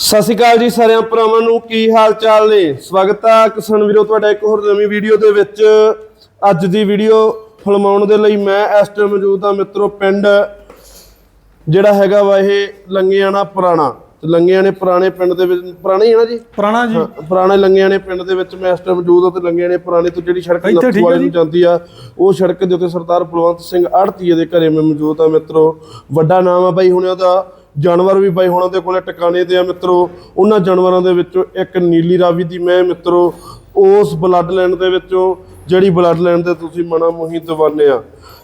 ਸਤਿ ਸ਼੍ਰੀ ਅਕਾਲ ਜੀ ਸਾਰਿਆਂ ਭਰਾਵਾਂ ਨੂੰ ਕੀ ਹਾਲ ਚਾਲ ਨੇ? ਸਵਾਗਤ ਹੈ ਕਿਸਾਨ ਵੀਰੋ ਤੁਹਾਡਾ ਇੱਕ ਹੋਰ ਨਵੀਂ ਵੀਡੀਓ ਦੇ ਵਿੱਚ। ਅੱਜ ਦੀ ਵੀਡੀਓ ਫਿਲਮਾਉਣ ਦੇ ਲਈ ਮੈਂ ਇਸ ਟਾਈਮ ਮੌਜੂਦ ਹਾਂ ਮਿੱਤਰੋ ਪਿੰਡ ਜਿਹੜਾ ਹੈਗਾ ਵਾ ਇਹ ਲੰਗਿਆਣਾ ਪੁਰਾਣਾ। ਤੇ ਲੰਗਿਆਣੇ ਪੁਰਾਣੇ ਪਿੰਡ ਦੇ ਵਿੱਚ ਪੁਰਾਣਾ ਹੀ ਹੈ ਨਾ ਜੀ? ਪੁਰਾਣਾ ਜੀ। ਹਾਂ, ਪੁਰਾਣੇ ਲੰਗਿਆਣੇ ਪਿੰਡ ਦੇ ਵਿੱਚ ਮੈਂ ਇਸ ਟਾਈਮ ਮੌਜੂਦ ਹਾਂ ਤੇ ਲੰਗਿਆਣੇ ਪੁਰਾਣੇ ਤੋਂ ਜਿਹੜੀ ਸੜਕ ਨੱਥੂ ਹੈ ਵਾਲੇ ਨੂੰ। ਜਾਂਦੀ ਆ ਉਹ ਸੜਕ ਦੇ ਉੱਤੇ ਸਰਦਾਰ ਬਲਵੰਤ ਸਿੰਘ ਆੜਤੀਏ ਦੇ ਘਰੇ ਮੈਂ ਮੌਜੂਦ ਆ ਮਿੱਤਰੋ। ਵੱਡਾ ਨਾਮ ਆ ਬਾਈ ਹੁਣਿਆਂ ਦਾ ਜਾਨਵਰ ਵੀ ਬਾਈ ਹੁਣਾਂ ਦੇ ਕੋਲੇ ਟਿਕਾਣੇ ਤੇ ਆ ਮਿੱਤਰੋ, ਉਹਨਾਂ ਜਾਨਵਰਾਂ ਦੇ ਵਿੱਚੋਂ ਇੱਕ ਨੀਲੀ ਰਾਵੀ ਦੀ ਮੈਂ ਮਿੱਤਰੋ, ਉਸ ਬਲੱਡ ਲਾਈਨ ਦੇ ਵਿੱਚੋਂ ਜਿਹੜੀ ਬਲੱਡ ਲਾਈਨ ਤੇ ਤੁਸੀਂ ਮਨਾ ਮੋਹੀ ਦਵਾਨੇ ਆ।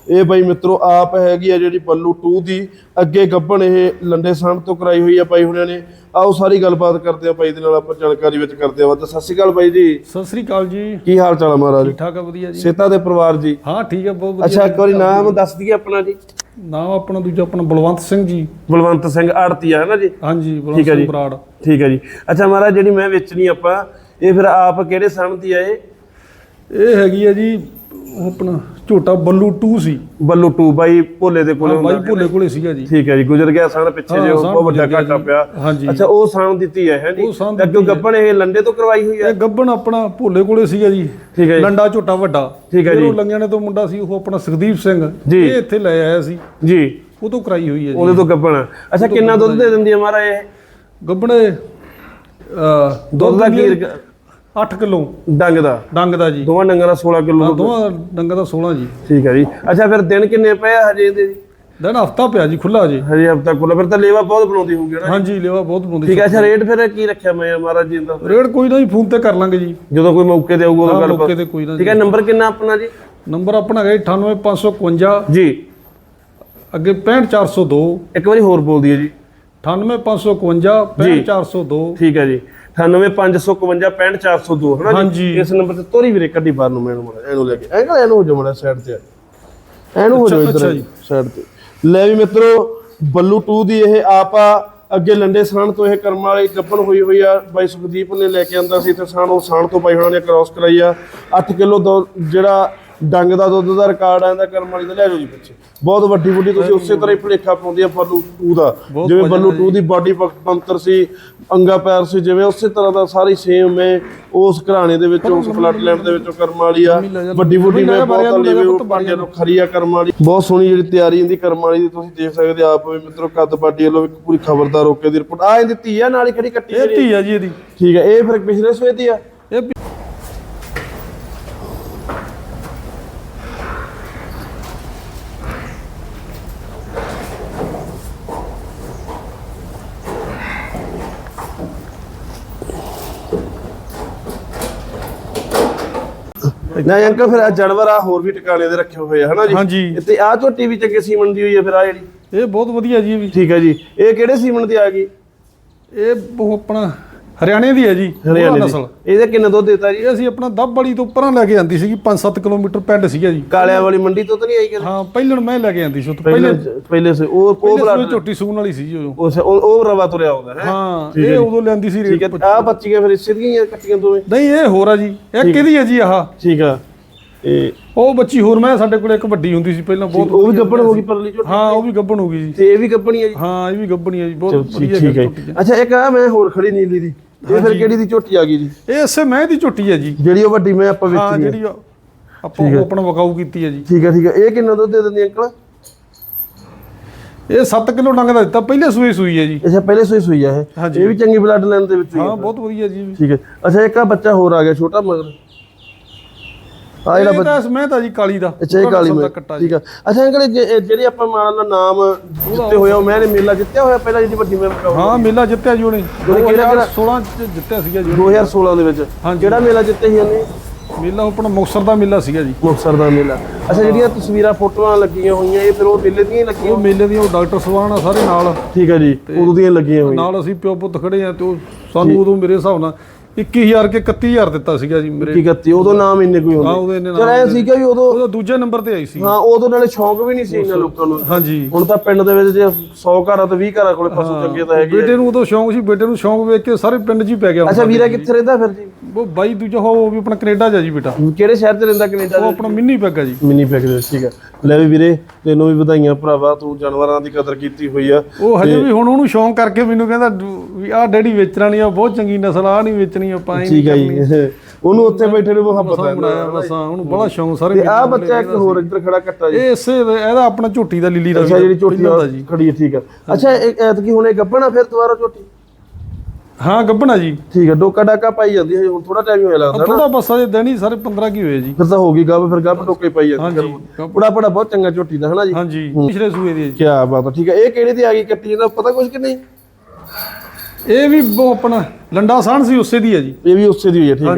ਇਹ ਬਾਈ ਮਿੱਤਰੋ ਆਪ ਹੈਗੀ ਆ ਜਿਹੜੀ ਬੱਲੂ 2 ਦੀ। ਅੱਗੇ ਗੱਭਣ ਇਹ ਲੰਡੇ ਸਾਂਢ ਤੋਂ ਕਰਾਈ ਹੋਈ ਆ ਬਾਈ ਹੁਣਿਆਂ ਨੇ। ਆਓ ਸਾਰੀ ਗੱਲਬਾਤ ਕਰਦੇ ਆ ਬਾਈ ਦੇ ਨਾਲ ਆਪਾਂ ਜਾਣਕਾਰੀ ਵਿੱਚ ਕਰਦੇ ਆ ਤਾਂ ਸਤਿ ਸ਼੍ਰੀ ਅਕਾਲ ਬਾਈ ਜੀ। ਸਤਿ ਸ੍ਰੀ ਅਕਾਲ ਜੀ। ਕੀ ਹਾਲ ਚਾਲ ਆ ਮਹਾਰਾਜ? ਠੀਕ ਠਾਕ ਆ ਵਧੀਆ ਜੀ। ਸੇਤਾ ਦੇ ਪਰਿਵਾਰ ਜੀ? ਹਾਂ ਠੀਕ ਹੈ ਬਹੁਤ ਵਧੀਆ। ਅੱਛਾ ਇੱਕ ਵਾਰੀ ਨਾਮ ਦੱਸ ਦਈਏ ਆਪਣਾ ਜੀ। ਨਾਮ ਆਪਣਾ ਦੂਜਾ ਆਪਣਾ ਬਲਵੰਤ ਸਿੰਘ ਜੀ। ਬਲਵੰਤ ਸਿੰਘ ਆੜਤੀਆ ਹੈ ਨਾ ਜੀ? ਹਾਂਜੀ ਬਲਵੰਤ ਸਿੰਘ। ਬਰਾੜ। ਠੀਕ ਹੈ ਜੀ। ਅੱਛਾ ਮਹਾਰਾਜ ਜਿਹੜੀ ਮੈਂ ਵੇਚਣੀ ਆਪਾਂ ਇਹ ਫਿਰ ਆਪ ਕਿਹੜੇ ਸਣ ਦੀ ਆ ਇਹ? ਇਹ ਹੈਗੀ ਆ ਜੀ ਉਹ ਆਪਣਾ ਝੋਟਾ ਬੱਲੂ 2 ਸੀ। ਬੱਲੂ 2 ਬਾਈ ਭੋਲੇ ਦੇ ਕੋਲੇ ਹਾਂ, ਬਾਈ ਹੁੰਦਾ। ਭੋਲੇ ਕੋਲੇ ਸੀਗਾ ਜੀ। ਠੀਕ ਹੈ ਜੀ ਗੁਜ਼ਰ ਗਿਆ ਸਣ ਪਿੱਛੇ ਹਾਂ, ਜੇ ਬਹੁਤ ਵੱਡਾ ਗੁਜ਼ਰ ਗਿਆ ਘਾਟਾ ਜੀ। ਪਿਆ। ਹਾਂਜੀ। ਅੱਛਾ ਉਹ ਸਣ ਦਿੱਤੀ ਹੈ ਹੈ ਜੀ। ਉਹ ਅੱਗੋਂ ਦਿੱਤੀ ਹੈ। ਗੱਪਣ ਇਹ ਲੰਡੇ ਤੋਂ ਕਰਵਾਈ ਹੋਈ ਹੈ। ਇਹ ਗੱਬਣ ਆਪਣਾ ਭੋਲੇ ਕੋਲੇ ਸੀਗਾ ਜੀ। ਠੀਕ ਹੈ ਜੀ। ਲੰਡਾ ਝੋਟਾ ਵੱਡਾ। ਠੀਕ ਹੈ ਫਿਰ ਜੀ। ਉਹ ਲੰਗਿਆਣੇ ਤੋਂ ਮੁੰਡਾ ਸੀ ਉਹ ਆਪਣਾ ਸੁਖਦੀਪ ਸਿੰਘ। ਜੀ। ਇਹ ਇੱਥੇ ਲੈ ਆਇਆ ਸੀ। ਜੀ। ਉਹ ਤੋਂ ਕਰਾਈ ਹੋਈ ਹੈ ਜੀ। ਉਹਦੇ ਤੋਂ ਗੱਪਣ ਅੱਛਾ ਕਿੰਨਾ ਦੁੱਧ ਦੇ ਦਿੰਦੀ ਹੈ ਮਹਾਰਾਜ ਇਹ? ਗੱਬਣੇ ਅ ਦੁੱਧ ਦਾ ਕੀ 8 ਕਿਲੋ। ਡੰਗ ਦਾ? ਡੰਗ ਦਾ ਜੀ। ਦੋਵਾਂ ਡੰਗਾਂ ਦਾ 16 ਕਿਲੋ ਹਾਂ ਦੋਵਾਂ ਡੰਗਾਂ ਦਾ 16 ਜੀ। ਠੀਕ ਹੈ ਜੀ। ਅੱਛਾ ਫਿਰ ਦਿਨ ਕਿੰਨੇ ਪਏ ਹਜੇ ਇਹਦੇ? ਜੀ ਦਿਨ ਹਫਤਾ ਪਿਆ ਜੀ ਖੁੱਲਾ ਜੀ ਹਜੇ ਹਫਤਾ ਕੋਲ ਫਿਰ ਤਾਂ ਲੇਵਾ ਬਹੁਤ ਬਣਾਉਂਦੀ ਹੋਊਗੀ ਨਾ ਹਾਂਜੀ ਲੇਵਾ ਬਹੁਤ ਬਣਾਉਂਦੀ ਠੀਕ ਹੈ ਅੱਛਾ ਰੇਟ ਫਿਰ ਕੀ ਰੱਖਿਆ ਮੈਂ ਮਹਾਰਾਜ ਜੀ ਦਾ? ਰੇਟ ਕੋਈ ਨਾ ਜੀ ਫੋਨ ਤੇ ਕਰ ਲਾਂਗੇ ਜੀ। ਜਦੋਂ ਕੋਈ ਮੌਕੇ ਤੇ ਆਊਗਾ ਉਦੋਂ ਹਾਂ, ਗੱਲ ਮੌਕੇ ਤੇ ਕੋਈ ਨਾ ਠੀਕ ਹੈ ਨੰਬਰ ਕਿੰਨਾ ਆਪਣਾ ਜੀ? ਨੰਬਰ ਆਪਣਾ ਹੈਗਾ ਜੀ 98552 ਜੀ। ਅੱਗੇ 65402 ਇੱਕ ਵਾਰੀ ਹੋਰ ਬੋਲ ਦਈਏ ਜੀ। 98552 65402 ਠੀਕ ਹੈ ਜੀ। 98552 65402 ਹਨਾ ਜੀ? ਹਾਂਜੀ। ਇਸ ਨੰਬਰ ਤੇ ਤੋਰੀ ਵੀਰੇ ਕੱਢੀ ਬਾਹਰ ਨੂੰ ਮੈਨੂੰ ਮੜਾ ਇਹਨੂੰ ਲੈ ਕੇ। ਐਂਗਲ ਇਹਨੂੰ ਹੋ ਜਾ ਮੜਾ ਸਾਈਡ ਤੇ ਐਨੂੰ ਹੋ ਜਾ ਅੱਛਾ, ਇੱਧਰ ਅੱਛਾ ਜੀ। ਸਾਈਡ ਤੇ। ਲੈ ਵੀ ਮਿੱਤਰੋ ਬੱਲੂ 2 ਦੀ ਇਹ ਆਪ ਆ ਅੱਗੇ ਲੰਡੇ ਸਾਣ ਤੋਂ ਇਹ ਕਰਮ ਵਾਲੀ ਗੱਪਣ ਹੋਈ ਹੋਈ ਆ। ਬਾਈ ਸੁਖਦੀਪ ਨੇ ਲੈ ਕੇ ਆਂਦਾ ਸੀ ਤੇ ਸਾਣ ਉਹ ਸਾਣ ਤੋਂ ਬਾਈ ਹੁਣਾਂ ਨੇ ਕ੍ਰਾਸ ਕਰਾਈ ਆ। 8 ਕਿਲੋ ਜਿਹੜਾ ਡੰਗ ਦਾ ਦੁੱਧ ਦਾ ਰਿਕਾਰਡ ਆਂਦਾ ਕਰਮ ਵਾਲੀ ਦਾ ਲੈ ਜਾਓ ਜੀ ਪਿੱਛੇ। ਬਹੁਤ ਵੱਡੀ ਵੱਡੀ ਤੁਸੀਂ ਉਸੇ ਤਰ੍ਹਾਂ ਹੀ ਭੁਲੇਖਾ ਪਾਉਂਦੀ ਆ ਬੱਲੂ 2 ਦਾ। ਜਿਵੇਂ ਬੱਲੂ ਹੈ 2 ਦੀ ਬਾਡੀ ਪੰਤਰ ਸੀ ਅੰਗਾ ਪੈਰ ਸੀ ਜਿਵੇਂ ਉਸੇ ਤਰ੍ਹਾਂ ਦਾ ਸਾਰੀ ਸੇਮ ਹੈ। ਉਸ ਘਰਾਣੇ ਦੇ ਵਿੱਚ ਉਸ ਬਲੱਡ ਲਾਈਨ ਦੇ ਵਿੱਚੋਂ ਕਰਮ ਵਾਲੀ ਆ। ਵੱਡੀ ਵੱਡੀ ਮੈਂ ਬਹੁਤ ਲਿਵੇ ਉਹ ਪਾਂਡਿਆਂ ਨੂੰ ਖਰੀ ਆ ਕਰਮ ਵਾਲੀ। ਬਹੁਤ ਸੋਹਣੀ ਜਿਹੜੀ ਤਿਆਰੀ ਇਹਦੀ ਕਰਮ ਵਾਲੀ ਦੀ ਤੁਸੀਂ ਦੇਖ ਸਕਦੇ ਆਪ ਵੀ ਮਿੱਤਰੋ ਕੱਦ ਪਾਟੀ ਵੱਲੋਂ ਇੱਕ ਪੂਰੀ ਖਬਰਦਾਰ ਓਕੇ ਦੀ ਰਿਪੋਰਟ ਆ ਇਹਦੀ ਧੀ ਆ ਨਾਲ ਹੀ ਖੜੀ ਕੱਟੀ ਇਹ। ਧੀ ਆ ਜੀ ਇਹਦੀ। ਠੀਕ ਹੈ ਇਹ ਫਿਰ ਪਿਛਲੇ ਸਵੇ ਦੀ ਆ। ਨਾ ਅੰਕਲ ਫਿਰ ਆ ਜਾਨਵਰ ਆ ਹੋਰ ਵੀ ਟਿਕਾਣੇ ਦੇ ਰੱਖੇ ਹੋਏ ਆ ਹਨਾ ਜੀ? ਹਾਂਜੀ। ਤੇ ਆ ਝੋਟੀ ਵੀ ਚੰਗੇ ਸੀਮਨ ਦੀ ਹੋਈ ਆ ਫਿਰ ਆ ਜਿਹੜੀ? ਇਹ ਬਹੁਤ ਵਧੀਆ ਜੀ ਇਹ ਵੀ। ਠੀਕ ਹੈ ਜੀ। ਇਹ ਕਿਹੜੇ ਸੀਮਨ ਦੀ ਆ ਗਈ? ਇਹ ਉਹ ਆਪਣਾ ਹਰਿਆਣੇ ਦੀ ਹੈ ਜੀ। ਹਰਿਆਣੇ ਦੀ। ਨਸਲ ਇਹਦਾ ਕਿੰਨਾ ਦੁੱਧ ਦਿੱਤਾ ਜੀ? ਇਹ ਅਸੀਂ ਆਪਣਾ ਦੱਬ ਵਾਲੀ ਤੋਂ ਪਰਾਂ ਲੈ ਕੇ ਆਂਦੀ ਸੀਗੀ 5-7 ਕਿਲੋਮੀਟਰ ਪਿੰਡ ਸੀਗਾ ਜੀ। ਕਾਲਿਆਂ ਵਾਲੀ ਮੰਡੀ ਤੋਂ ਤਾਂ ਨਹੀਂ ਆਈ ਕਦੇ? ਹਾਂ ਪਹਿਲਣ ਮੈਂ ਲੈ ਕੇ ਆਂਦੀ ਸੀ ਉੱਥੇ ਪਹਿਲੇ ਪਹਿਲੇ ਸੇ ਉਹ ਉਹ ਸੂਏ ਝੋਟੀ ਸੂਣ ਵਾਲੀ ਸੀ ਜੋ ਉਸ ਉਹ ਉਹ ਰਵਾ ਤੁਰਿਆ ਆਉਂਦਾ ਹੈ? ਹਾਂ ਇਹ ਉਦੋਂ ਲੈਂਦੀ ਸੀ ਠੀਕ ਹੈ। ਆ ਬੱਚੀਆਂ ਫਿਰ ਇਸੇ ਦੀਆਂ ਕੱਟੀਆਂ ਦੋਵੇਂ? ਨਹੀਂ ਇਹ ਹੋਰ ਆ ਜੀ। ਇੱਕ ਇਹਦੀ ਹੈ। ਜੀ ਆਹ? ਠੀਕ ਆ। ਇਹ ਉਹ ਬੱਚੀ ਹੋਰ ਮੈਂ ਸਾਡੇ ਕੋਲ ਇੱਕ ਵੱਡੀ ਹੁੰਦੀ ਸੀ ਪਹਿਲਾਂ ਬਹੁਤ ਉਹ ਵੀ ਗੱਬਣ ਹੋ ਗਈ ਪਰਲੀ ਝੋਟੀ? ਹਾਂ ਉਹ ਵੀ ਗੱਭਣ ਹੋ ਗਈ ਜੀ। ਤੇ ਇਹ ਵੀ ਗੱਬਣੀ ਹੈ ਜੀ? ਹਾਂ ਇਹ ਵੀ ਗੱਭਣੀ ਹੈ ਜੀ ਬਹੁਤ ਵਧੀਆ ਠੀਕ ਹੈ। ਅੱਛਾ ਇੱਕ ਆ ਮੈਂ ਹੋਰ ਖੜੀ ਨੀਲੀ ਦੀ। ਇਹ ਫਿਰ ਕਿਹੜੀ ਦੀ ਝੋਟੀ ਆ ਗਈ ਜੀ? ਇਹ ਇਸੇ ਮੈਂ ਦੀ ਝੋਟੀ ਹੈ ਜੀ। ਜਿਹੜੀ ਉਹ ਵੱਡੀ ਮੈਂ ਆਪਾਂ ਹਾਂ ਵੇਚੀ ਹੈ। ਜਿਹੜੀ ਆਪਾਂ ਆਪਣਾ ਵਕਾਊ ਕੀਤੀ ਹੈ ਜੀ। ਠੀਕ ਹੈ ਠੀਕ ਹੈ। ਇਹ ਕਿੰਨਾ ਦੁੱਧ ਦੇ ਦਿੰਦੀ ਅੰਕਲ? ਇਹ 7 ਕਿਲੋ ਡੰਗ ਦਾ ਦਿੱਤਾ ਪਹਿਲੇ ਸੂਏ ਸੂਈ ਹੈ ਜੀ। ਅੱਛਾ ਪਹਿਲੇ ਸੋਈ ਸੋਈ ਆ ਇਹ। ਇਹ ਵੀ ਚੰਗੀ ਬਲੱਡ ਲਾਈਨ ਦੇ ਵਿੱਚ ਹੀ ਹਾਂ ਹੈ। ਬਹੁਤ ਵਧੀਆ ਜੀ। ਠੀਕ ਹੈ। ਅੱਛਾ ਇੱਕ ਆ ਬੱਚਾ ਹੋਰ ਆ ਗਿਆ ਛੋਟਾ ਮਗਰ। ਆ ਜਿਹੜਾ ਤਾਂ ਮੈਂ ਤਾਂ ਜੀ ਕਾਲੀ ਦਾ। ਅੱਛਾ ਇਹ ਕਾਲੀ ਮੈਂ ਠੀਕ ਆ। ਅੱਛਾ ਅੰਕਲ ਜਿਹੜੇ ਆਪਾਂ ਮਾਨ ਲਾ ਨਾਮ ਜਿੱਤੇ ਹੋਇਆ ਮੈਂ ਨੇ ਮੇਲਾ ਜਿੱਤਿਆ ਹੋਇਆ ਪਹਿਲਾਂ ਜਿਹੜੀ ਵੱਡੀ ਮੈਂ ਹਾਂ ਮੇਲਾ ਜਿੱਤਿਆ ਜੀ ਉਹਨੇ। ਉਹਨੇ ਕਿਹੜਾ- 2016 ਚ ਜਿੱਤਿਆ ਸੀਗਾ ਜੀ 2016 ਦੇ ਵਿੱਚ। ਹਾਂਜੀ। ਕਿਹੜਾ ਮੇਲਾ ਜਿੱਤੇ ਸੀ ਉਹਨੇ? ਮੇਲਾ ਆਪਣਾ ਮੁਕਤਸਰ ਦਾ ਮੇਲਾ ਸੀਗਾ ਜੀ। ਮੁਕਤਸਰ ਦਾ ਮੇਲਾ। ਅੱਛਾ ਜਿਹੜੀਆਂ ਤਸਵੀਰਾਂ ਫੋਟੋਆਂ ਲੱਗੀਆਂ ਹੋਈਆਂ ਇਹ ਫਿਰ ਉਹ ਮੇਲੇ ਦੀਆਂ ਲੱਗੀਆਂ? ਉਹ ਮੇਲੇ ਦੀਆਂ ਉਹ ਡਾਕਟਰ ਸਵਾਨ ਆ ਸਾਰੇ ਨਾਲ। ਠੀਕ ਹੈ ਜੀ ਉਦੋਂ ਦੀਆਂ ਲੱਗੀਆਂ ਹੋਈਆਂ। ਨਾਲ ਅਸੀਂ ਪਿਓ ਪੁੱਤ ਖੜੇ ਆ ਤੇ ਉਹ ਸਾਨੂੰ ਉਦੋਂ ਮੇਰੇ ਹਿਸਾਬ ਨਾਲ 21000 ਕੇ 31000 ਦਿੱਤਾ ਸੀਗਾ ਜੀ ਮੇਰੇ ਕੀ ਗੱਤੀ ਉਦੋਂ ਨਾਮ ਇੰਨੇ ਕੋਈ ਹਾਂ ਹੁੰਦੇ ਉਹਦੇ ਨੇ ਚਲ ਐ ਸੀਗਾ ਵੀ ਉਦੋਂ ਉਹਦਾ ਦੂਜੇ ਨੰਬਰ ਤੇ ਆਈ ਸੀ। ਹਾਂ ਉਦੋਂ ਨਾਲੇ ਸ਼ੌਂਕ ਵੀ ਨਹੀਂ ਸੀ ਇਹਨਾਂ ਲੋਕਾਂ ਨੂੰ। ਹਾਂਜੀ। ਹੁਣ ਤਾਂ ਪਿੰਡ ਦੇ ਵਿੱਚ ਜੇ 100 ਘਰਾਂ ਤੇ 20 ਘਰਾਂ ਕੋਲੇ ਪਸ਼ੂ ਚੰਗੇ ਤਾਂ ਹੈਗੇ ਆ। ਬੇਟੇ ਨੂੰ ਉਦੋਂ ਸ਼ੌਂਕ ਸੀ ਬੇਟੇ ਨੂੰ ਸ਼ੌਂਕ ਵੇਖ ਕੇ ਸਾਰੇ ਪਿੰਡ 'ਚ ਹੀ ਪੈ ਗਿਆ ਅੱਛਾ ਵੀਰਾ ਕਿੱਥੇ ਰਹਿੰਦਾ ਫਿਰ ਜੀ? ਉਹ ਬਾਈ ਦੂਜਾ ਹੋ ਉਹ ਵੀ ਆਪਣਾ ਕੈਨੇਡਾ ਜਾ ਜੀ ਬੇਟਾ। ਕਿਹੜੇ ਸ਼ਹਿਰ 'ਚ ਰਹਿੰਦਾ ਕੈਨੇਡਾ ਉਹ ਆਪਣਾ ਮਿੰਨੀ ਪੈਗਾ ਜੀ। ਮਿੰਨੀ ਪੈਕ ਦੇ ਠੀਕ ਹੈ। ਲੈ ਵੀ ਵੀਰੇ ਤੈਨੂੰ ਵੀ ਵਧਾਈਆਂ ਭਰਾਵਾ ਤੂੰ ਜਾਨਵਰਾਂ ਦੀ ਕਦਰ ਕੀਤੀ ਹੋਈ ਆ। ਉਹ ਹਜੇ ਵੀ ਹੁਣ ਉਹਨੂੰ ਸ਼ੌਂਕ ਕਰਕੇ ਮੈਨੂੰ ਕਹਿੰਦਾ ਵੀ ਆਹ ਡੈਡੀ ਵੇਚਣਾ ਨਹੀਂ ਆ ਬਹੁਤ ਚੰਗੀ ਨਸਲ ਆ ਨਹੀਂ ਵੇਚਣੀ ਆਪਾਂ ਇਹ ਠੀਕ ਹੈ ਜੀ। ਉਹਨੂੰ ਉੱਥੇ ਬੈਠੇ ਨੂੰ ਮੁਹੱਬਤ ਹੈ ਬਣਾਇਆ ਬਸ ਉਹਨੂੰ ਬੜਾ ਸ਼ੌਂਕ ਸਾਰੇ ਤੇ ਆ ਬੱਚਾ ਇੱਕ ਹੋਰ ਇੱਧਰ ਖੜਾ ਕੱਟਾ ਜੀ। ਇਹ ਇਸੇ ਇਹਦਾ ਆਪਣਾ ਝੋਟੀ ਦਾ ਲੀਲੀ ਦਾ ਅੱਛਾ ਜਿਹੜੀ ਝੋਟੀ ਖੜੀ ਹੈ ਠੀਕ ਹੈ ਅੱਛਾ ਇਹ ਐਤਕੀ ਹੁਣ ਇਹ ਗੱਬਣਾ ਫਿਰ ਦੁਬਾਰਾ ਝੋਟੀ? ਹਾਂ ਗੱਬਣਾ ਜੀ। ਠੀਕ ਹੈ ਡੋਕਾ ਡਾਕਾ ਪਾਈ ਜਾਂਦੀ ਹੈ ਹੁਣ ਥੋੜਾ ਟਾਈਮ ਹੀ ਹੋਇਆ ਲੱਗਦਾ ਥੋੜਾ ਬਸ ਅਜੇ ਦਿਨ ਹੀ ਸਾਰੇ 15 ਕੀ ਹੋਏ ਜੀ। ਫਿਰ ਤਾਂ ਹੋ ਗਈ ਗੱਬ ਫਿਰ ਗੱਬ ਡੋਕੇ ਪਾਈ ਜਾਂਦੀ ਗੱਭ- ਬੜਾ ਬੜਾ ਬਹੁਤ ਚੰਗਾ ਝੋਟੀ ਦਾ ਹਨਾ ਜੀ? ਹਾਂਜੀ ਪਿਛਲੇ ਸੂਏ ਦੀ ਹੈ ਜੀ। ਕੀ ਬਾਤ ਹੈ ਠੀਕ ਹੈ ਇਹ ਕਿਹੜੇ ਦੀ ਆ ਗਈ ਕੱਟੀ ਇਹਦਾ ਪਤਾ ਕੁਝ ਕਿ ਨਹੀਂ? ਇਹ ਵੀ ਆਪਣਾ ਲੰਡਾ ਸਾਣ ਸੀ ਉਸੇ ਦੀ ਹੈ ਜੀ। ਇਹ ਵੀ ਉਸੇ ਦੀ ਹੋਈ ਹੈ ਠੀਕ ਹੈ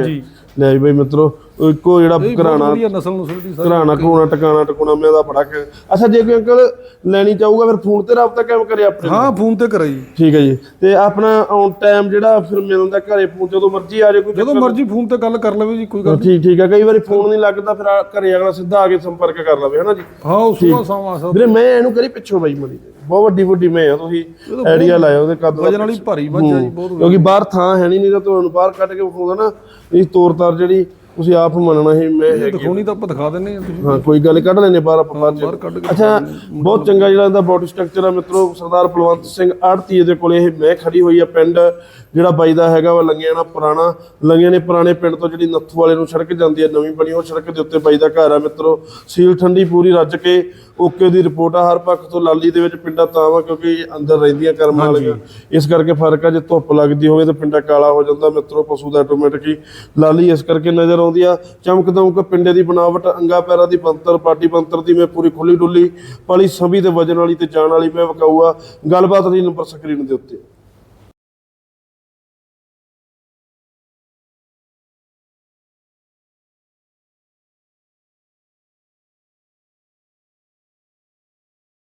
ਲੈ ਜੀ ਬਈ ਮਿੱਤਰੋ ਇੱਕੋ ਜਿਹੜਾ ਘਰਾਣਾ ਵਧੀਆ ਨਸਲ ਨੁਸਲ ਦੀ ਸਾਰੀ ਘਰਾਣਾ ਘਰੂਣਾ ਟਿਕਾਣਾ ਟਿਕਾਣਾ ਮੈਂ ਦਾ ਬੜਾ ਕ- ਅੱਛਾ ਜੇ ਕੋਈ ਅੰਕਲ ਲੈਣੀ ਚਾਹੂਗਾ ਫਿਰ ਫੋਨ ਤੇ ਰਾਬਤਾ ਕਿਵੇਂ ਕਰੇ ਆਪਣੇ ਹਾਂ ਫੋਨ ਤੇ ਕਰਾ ਜੀ। ਠੀਕ ਹੈ ਜੀ। ਤੇ ਆਪਣਾ ਔਨ ਟਾਈਮ ਜਿਹੜਾ ਫਿਰ ਮਿਲਦਾ ਘਰੇ ਫੋਨ ਜਦੋਂ ਮਰਜ਼ੀ ਆ ਜਾਏ ਕੋਈ ਜਦੋਂ ਮਰਜ਼ੀ ਫੋਨ ਤੇ ਗੱਲ ਕਰ ਲਵੇ ਜੀ ਕੋਈ ਗੱਲ ਠੀਕ ਠੀਕ ਹੈ। ਕਈ ਵਾਰੀ ਫੋਨ ਨਹੀਂ ਲੱਗਦਾ ਫਿਰ ਘਰੇ ਅਗਲਾ ਸਿੱਧਾ ਆ ਕੇ ਸੰਪਰਕ ਕਰ ਲਵੇ ਹਨਾ ਜੀ? ਹਾਂ ਸੁਬਾ ਸਾਵਾ ਸਭ ਵੀਰੇ ਮੈਂ ਇਹਨੂੰ ਕਰੀ ਪਿੱਛੋਂ ਬਾਈ ਮਰੀ। ਬਹੁਤ ਵੱਡੀ ਵੱਡੀ ਮੈਂ ਆ ਤੁਸੀਂ ਆਈਡੀਆ ਲਾਇਆ ਉਹਦੇ ਕੱਦ ਵਜਨ ਵਾਲੀ ਭਾਰੀ ਵੱਜ ਜੀ ਬਹੁਤ ਕਿਉਂਕਿ ਬਾਹਰ ਥਾਂ ਹੈ ਨਹੀਂ ਨਹੀਂ ਤਾਂ ਤੁਹਾਨੂੰ ਬਾਹਰ ਕੱਢ ਕੇ ਵਿਖਾਉਂਦਾ ਨਾ ਇਹ ਤੋਰ ਤਾਰ ਜਿਹੜੀ ਤੁਸੀਂ ਆਪ ਮੰਨਣਾ ਸੀ ਮੈਂ ਦਿਖਾਉਣੀ ਤਾਂ ਆਪਾਂ ਦਿਖਾ ਦਿੰਨੇ ਆ ਤੁਸੀਂ। ਹਾਂ ਕੋਈ ਗੱਲ ਕੱਢ ਲੈਨੇ ਬਾਹਰ ਆਪਾਂ ਬਾਅਦ ਬਾਹਰ ਚ ਕੱਢ ਕੇ ਅੱਛਾ ਬਹੁਤ ਚੰਗਾ ਜਿਹੜਾ ਇਹਦਾ ਬਾਡੀ ਸਟਰਕਚਰ ਆ ਮਿੱਤਰੋ ਸਰਦਾਰ ਬਲਵੰਤ ਸਿੰਘ ਆੜਤੀਏ ਦੇ ਕੋਲੇ ਇਹ ਮੈਂ ਖੜੀ ਹੋਈ ਆ ਪਿੰਡ ਜਿਹੜਾ ਬਾਈ ਦਾ ਹੈਗਾ ਵਾ ਲੰਗਿਆਣਾ ਪੁਰਾਣਾ। ਲੰਗਿਆਣੇ ਪੁਰਾਣੇ ਪਿੰਡ ਤੋਂ ਜਿਹੜੀ ਨੱਥੂ ਵਾਲੇ ਨੂੰ ਸੜਕ ਜਾਂਦੀ ਹੈ ਨਵੀਂ ਬਣੀ ਉਹ ਸੜਕ ਦੇ ਉੱਤੇ ਬਾਈ ਦਾ ਘਰ ਆ ਮਿੱਤਰੋ। ਸੀਲ ਠੰਡੀ ਪੂਰੀ ਰੱਜ ਕੇ ਓਕੇ ਦੀ ਰਿਪੋਰਟ ਆ ਹਰ ਪੱਖ ਤੋਂ ਲਾਲੀ ਦੇ ਵਿੱਚ ਪਿੰਡਾ ਤਾਂ ਵਾ ਕਿਉਂਕਿ ਅੰਦਰ ਰਹਿੰਦੀਆਂ ਕਰਮਾਂ ਵਾਲੀਆਂ। ਇਸ ਕਰਕੇ ਫ਼ਰਕ ਆ ਜੇ ਧੁੱਪ ਲੱਗਦੀ ਹੋਵੇ ਤਾਂ ਪਿੰਡਾ ਕਾਲਾ ਹੋ ਜਾਂਦਾ ਮਿੱਤਰੋ ਪਸ਼ੂ ਦਾ ਆਟੋਮੈਟਿਕ ਹੀ। ਲਾਲੀ ਇਸ ਕਰਕੇ ਨਜ਼ਰ ਆਉਂਦੀ ਆ। ਚਮਕ ਦਮਕ ਪਿੰਡੇ ਦੀ ਬਣਾਵਟ, ਅੰਗਾ ਪੈਰਾ ਦੀ ਬੰਤਰ ਪਾਟੀ ਬੰਤਰ ਦੀ ਮੈਂ ਪੂਰੀ ਖੁੱਲੀ ਡੁੱਲੀ ਪਾਲੀ ਸਭੀ ਦੇ ਵਜਨ ਵਾਲੀ ਤੇ ਜਾਣ ਵਾਲੀ ਮੈਂ ਵਕਾਊ ਗੱਲਬਾਤ ਦੀ ਨੰਬਰ ਸਕਰੀਨ ਦੇ ਉੱਤੇ।